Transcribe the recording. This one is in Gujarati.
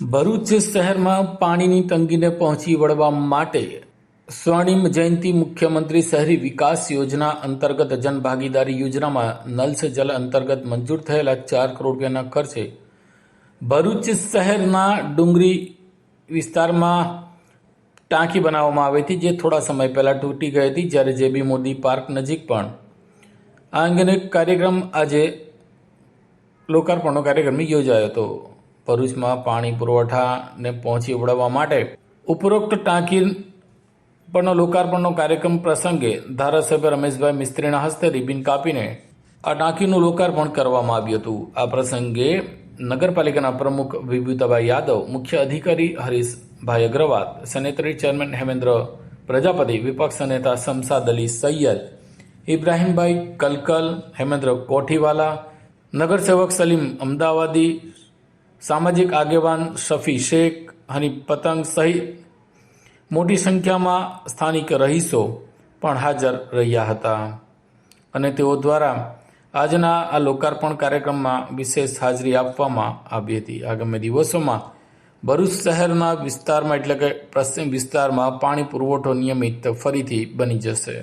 ભરૂચ શહેરમાં પાણીની તંગીને પહોંચી વળવા માટે સ્વર્ણિમ જયંતિ મુખ્યમંત્રી શહેરી વિકાસ યોજના અંતર્ગત જનભાગીદારી યોજનામાં નલ સે જલ અંતર્ગત મંજૂર થયેલા ચાર કરોડ રૂપિયાના ખર્ચે ભરૂચ શહેરના ડુંગરી વિસ્તારમાં ટાંકી બનાવવામાં આવી હતી, જે થોડા સમય પહેલાં તૂટી ગઈ હતી, જ્યારે જેબી મોદી પાર્ક નજીક પણ આ અંગેનો એક કાર્યક્રમ આજે લોકાર્પણનો કાર્યક્રમ યોજાયો હતો. ભરૂચમાં પાણી પુરવઠાને પહોંચી વળવા માટે ઉપરોક્ત ટાંકી પરનો લોકાર્પણનો કાર્યક્રમ પ્રસંગે ધારાસભ્ય રમેશભાઈ મિસ્ત્રીના હસ્તે રિબિન કાપીને આ ટાંકીનું લોકાર્પણ કરવામાં આવ્યું હતું. આ પ્રસંગે નગરપાલિકાના પ્રમુખ વિભૂતાભાઈ યાદવ, મુખ્ય અધિકારી હરીશભાઈ અગ્રવાલ, સેનેટરી ચેરમેન હેમેન્દ્ર પ્રજાપતિ, વિપક્ષ નેતા શમસાદ અલી સૈયદ, ઇબ્રાહીમભાઈ કલકલ, હેમેન્દ્ર કોઠીવાલા, નગરસેવક સલીમ અમદાવાદી સામાજિક આગેવાન શફી શેખ, હની પતંગ સહિત મોટી સંખ્યામાં સ્થાનિક રહીશો પણ હાજર રહ્યા હતા. અને તેઓ દ્વારા આજના આ લોકાર્પણ કાર્યક્રમમાં વિશેષ હાજરી આપવામાં આવી હતી. આગામી દિવસોમાં ભરૂચ શહેરના વિસ્તારમાં, એટલે કે પશ્ચિમ વિસ્તારમાં પાણી પુરવઠો નિયમિત ફરીથી બની જશે.